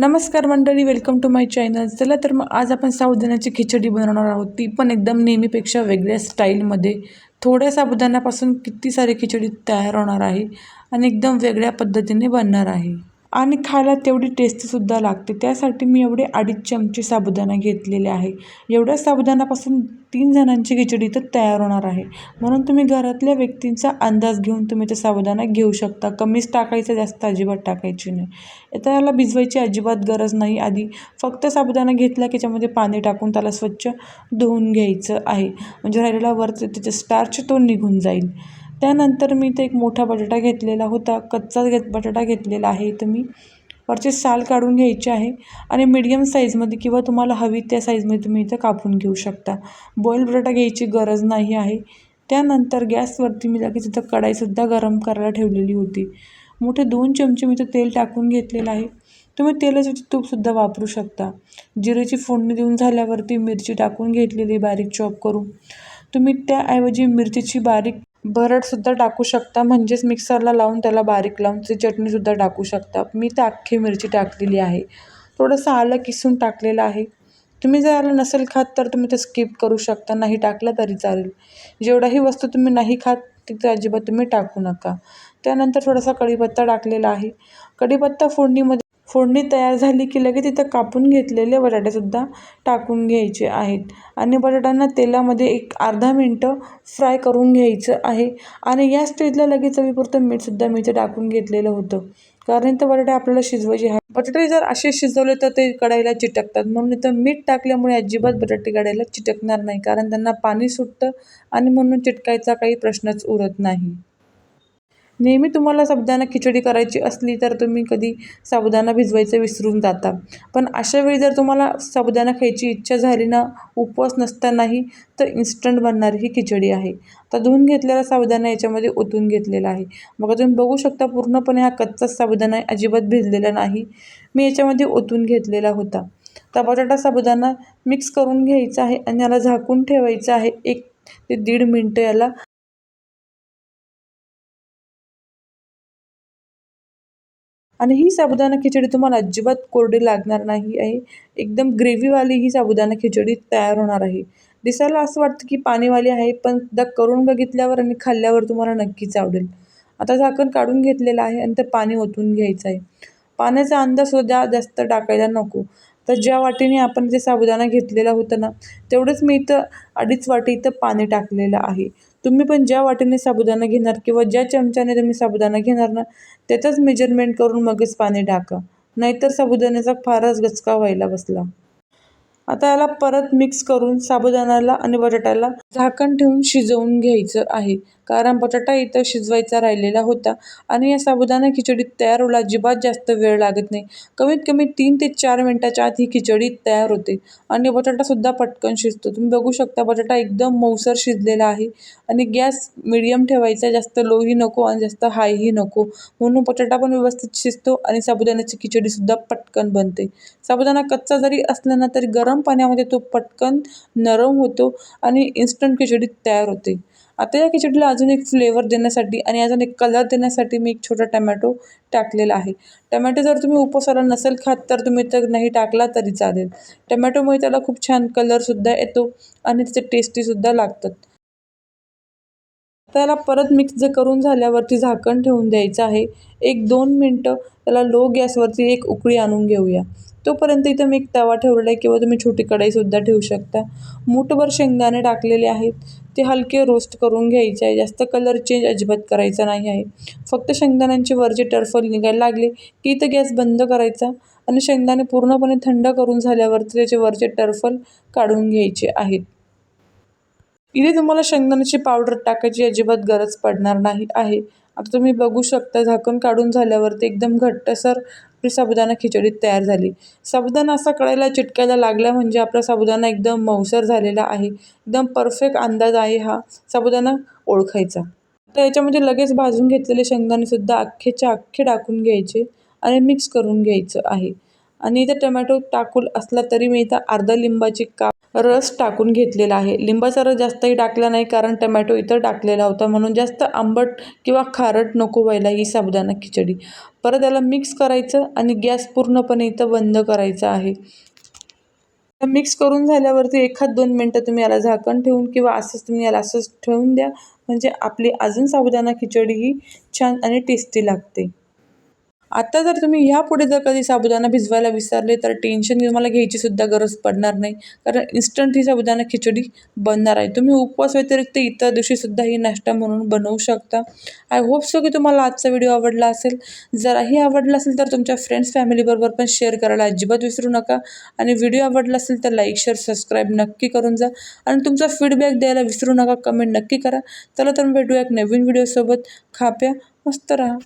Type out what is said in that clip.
नमस्कार मंडळी welcome to my channel चला तर मग आज आपण साबुदाण्याची खिचडी बनवणार आहोत. ती पण एकदम नेहमीपेक्षा वेगळ्या स्टाईलमध्ये थोड्या साबुदाण्यापासून किती सारी खिचडी तयार होणार आहे आणि एकदम वेगळ्या पद्धतीने बनणार आहे. आणि खायला तेवढी टेस्टीसुद्धा लागते. त्यासाठी मी एवढे अडीच चमचे साबुदाणा घेतलेले आहे. एवढ्या साबुदाण्यापासून तीन जणांची खिचडी तर तयार होणार आहे. म्हणून तुम्ही घरातल्या व्यक्तींचा अंदाज घेऊन तुम्ही ते साबुदाणा घेऊ शकता. कमीच टाकायचं जास्त अजिबात टाकायची नाही. आता याला भिजवायची अजिबात गरज नाही. आधी फक्त साबुदाणा घेतला की त्याच्यामध्ये पाणी टाकून त्याला स्वच्छ धुवून घ्यायचं आहे. म्हणजे राहिलेला वरचं त्याचं स्टार्च तो निघून जाईल. त्यानंतर मी इथे एक मोठा बटाटा घेतलेला होता. कच्चा घेत बटाटा घेतलेला आहे इथं मी. वरचे साल काढून घ्यायचे आहे आणि मीडियम साईजमध्ये किंवा तुम्हाला हवी त्या साईजमध्ये तुम्ही इथं कापून घेऊ शकता. बॉईल बटाटा घ्यायची गरज नाही आहे. त्यानंतर गॅसवरती मी लगेच इथं कढाईसुद्धा गरम करायला ठेवलेली होती. मोठे दोन चमचे मी इथं तेल टाकून घेतलेलं आहे. तुम्ही तेलासाठी तूपसुद्धा वापरू शकता. जिरेची फोडणी देऊन झाल्यावरती मिरची टाकून घेतलेली बारीक चॉप करून. तुम्ही त्याऐवजी मिरचीची बारीक भरडसुद्धा टाकू शकता म्हणजेच मिक्सरला लावून त्याला बारीक लावून ती चटणीसुद्धा टाकू शकता. मी तर अख्खी मिरची टाकलेली आहे. थोडंसं आलं किसून टाकलेलं आहे. तुम्ही जर आलं नसेल खात तर तुम्ही ते स्किप करू शकता. नाही टाकलं तरी चालेल. जेवढाही वस्तू तुम्ही नाही खात तिथं अजिबात तुम्ही टाकू नका. त्यानंतर थोडासा कढीपत्ता टाकलेला आहे. कढीपत्ता फोडणीमध्ये फोडणी तयार झाली की लगेच तिथं कापून घेतलेले बटाटेसुद्धा टाकून घ्यायचे आहेत. आणि बटाट्यांना तेलामध्ये एक अर्धा मिनटं फ्राय करून घ्यायचं आहे. आणि या स्टेजला लगेच चवीपुरतं मीठसुद्धा मी इथे टाकून घेतलेलं होतं. कारण इथं बटाटे आपल्याला शिजवायचे आहे बटाटे जर असे शिजवले तर ते कढाईला चिटकतात. म्हणून इथं मीठ टाकल्यामुळे अजिबात बटाटे कढाईला चिटकणार नाही. कारण त्यांना पाणी सुटतं आणि म्हणून चिटकायचा काही प्रश्नच उरत नाही. नेहमी तुम्हाला साबुदाणा खिचडी करायची असली तर तुम्ही कधी साबुदाणा भिजवायचं विसरून जाता. पण अशा वेळी जर तुम्हाला साबुदाणा खायची इच्छा झाली ना उपवास नसतानाही तर इन्स्टंट बनणारी ही खिचडी आहे. तर धुवून घेतलेला साबुदाणा याच्यामध्ये ओतून घेतलेला आहे. मग तुम्ही बघू शकता पूर्णपणे हा कच्चाच साबुदाणा अजिबात भिजलेला नाही. मी याच्यामध्ये ओतून घेतलेला होता. तर बटाटा साबुदाणा मिक्स करून घ्यायचा आहे आणि याला झाकून ठेवायचं आहे एक ते दीड मिनटं याला आणि ही साबुदाणा खिचडी तुम्हाला अजिबात कोरडी लागणार नाही आहे. एकदम ग्रेव्हीवाली ही साबुदाणा खिचडी तयार होणार आहे. दिसायला असं वाटतं की पाणीवाली आहे पण एकदा करून बघितल्यावर आणि खाल्ल्यावर तुम्हाला नक्कीच आवडेल. आता झाकण काढून घेतलेलं आहे आणि ते पाणी ओतून घ्यायचं आहे. पाण्याचा अंदाजसुद्धा जास्त टाकायला नको. तर ज्या वाटीने आपण जे साबुदाणा घेतलेला होता ना तेवढंच मी इथं अडीच वाटी इथं पाणी टाकलेलं आहे. तुम्ही पण ज्या वाटेने साबुदाणा घेणार किंवा ज्या चमच्याने तुम्ही साबुदाणा घेणार ना त्याचाच मेजरमेंट करून मगच पाणी टाका. नाहीतर साबुदाण्याचा फारच गचका व्हायला बसला. आता याला परत मिक्स करून साबुदाण्याला आणि बटाट्याला झाकण ठेवून शिजवून घ्यायचं आहे. कारण बटाटा इथं शिजवायचा राहिलेला होता आणि या साबुदाणा खिचडी तयार होला अजिबात जास्त वेळ लागत नाही. कमीत कमी तीन ते चार मिनटाच्या आत ही खिचडी तयार होते आणि बटाटासुद्धा पटकन शिजतो. तुम्ही बघू शकता बटाटा एकदम मऊसर शिजलेला आहे आणि गॅस मिडियम ठेवायचा जास्त लोही नको आणि जास्त हायही नको. म्हणून बटाटा पण व्यवस्थित शिजतो आणि साबुदाण्याची खिचडीसुद्धा पटकन बनते. साबुदाणा कच्चा जरी असला ना तरी गरम पाण्यामध्ये तो पटकन नरम होतो आणि इन्स्टंट खिचडी तयार होते. आता या खिचडीला अजून एक फ्लेवर देण्यासाठी आणि अजून एक कलर देण्यासाठी मी एक छोटा टमॅटो टाकलेला आहे. टमॅटो जर तुम्ही उपवासाला नसेल खात तर तुम्ही तर नाही टाकला तरी चालेल. टमॅटोमुळे त्याला खूप छान कलरसुद्धा येतो आणि त्याचे टेस्टीसुद्धा लागतात. त्याला परत मिक्स जर करून झाल्यावरती झाकण ठेवून द्यायचं आहे. एक दोन मिनटं त्याला लो गॅसवरती एक उकळी आणून घेऊया. तोपर्यंत इथं मी एक तवा ठेवलेला आहे किंवा तुम्ही छोटी कढाईसुद्धा ठेवू शकता. मूठभर शेंगदाणे टाकलेले आहेत. ते हलके रोस्ट करून घ्यायचे आहे. जास्त कलर चेंज अजिबात करायचा नाही आहे. फक्त शेंगदाण्यांचे वरचे टर्फल निघायला लागले की इथं गॅस बंद करायचा आणि शेंगदाणे पूर्णपणे थंड करून झाल्यावरती त्याचे वरचे टर्फल काढून घ्यायचे आहेत. इथे तुम्हाला शेंगदाण्याची पावडर टाकायची अजिबात गरज पडणार नाही आहे. आता तुम्ही बघू शकता झाकण काढून झाल्यावरती एकदम घट्टसर आपली साबुदाणा खिचडी तयार झाली. साबुदाणा असा कळायला चिटकायला लागला म्हणजे आपला साबुदाणा एकदम मऊसर झालेला आहे. एकदम परफेक्ट अंदाज आहे हा साबुदाणा ओळखायचा. तर याच्यामध्ये लगेच भाजून घेतलेले शेंगदाणेसुद्धा अख्खेच्या अख्खे टाकून घ्यायचे आणि मिक्स करून घ्यायचं आहे. आणि इथं टमॅटो टाकून असला तरी मी इथं अर्धा लिंबाची काप रस टाकून घेतलेला आहे. लिंबाचा रस जास्तही टाकला नाही कारण टमॅटो इथं टाकलेला होता. म्हणून जास्त आंबट किंवा खारट नको व्हायला ही साबुदाणा खिचडी. परत याला मिक्स करायचं आणि गॅस पूर्णपणे इथं बंद करायचा आहे. मिक्स करून झाल्यावरती एखाद दोन मिनटं तुम्ही याला झाकण ठेवून किंवा असंच तुम्ही याला असंच ठेवून द्या. म्हणजे आपली अजून साबुदाणा खिचडी ही छान आणि टेस्टी लागते. आता जर तुम्ही ह्यापुढे जर कधी साबुदाणा भिजवायला विसरले तर टेन्शन तुम्हाला घ्यायचीसुद्धा गरज पडणार नाही. कारण इन्स्टंट ही साबुदाणा खिचडी बनणार आहे. तुम्ही उपवास व्यतिरिक्त इतर दिवशीसुद्धा ही नाश्ता म्हणून बनवू शकता. आय होप सो की तुम्हाला आजचा व्हिडिओ आवडला असेल. जराही आवडला असेल तर तुमच्या फ्रेंड्स फॅमिलीबरोबर पण शेअर करायला अजिबात विसरू नका. आणि व्हिडिओ आवडला असेल तर लाईक शेअर सबस्क्राईब नक्की करून जा. आणि तुमचा फीडबॅक द्यायला विसरू नका कमेंट नक्की करा. चला तर भेटूया एक नवीन व्हिडिओसोबत खाप्या मस्त राहा.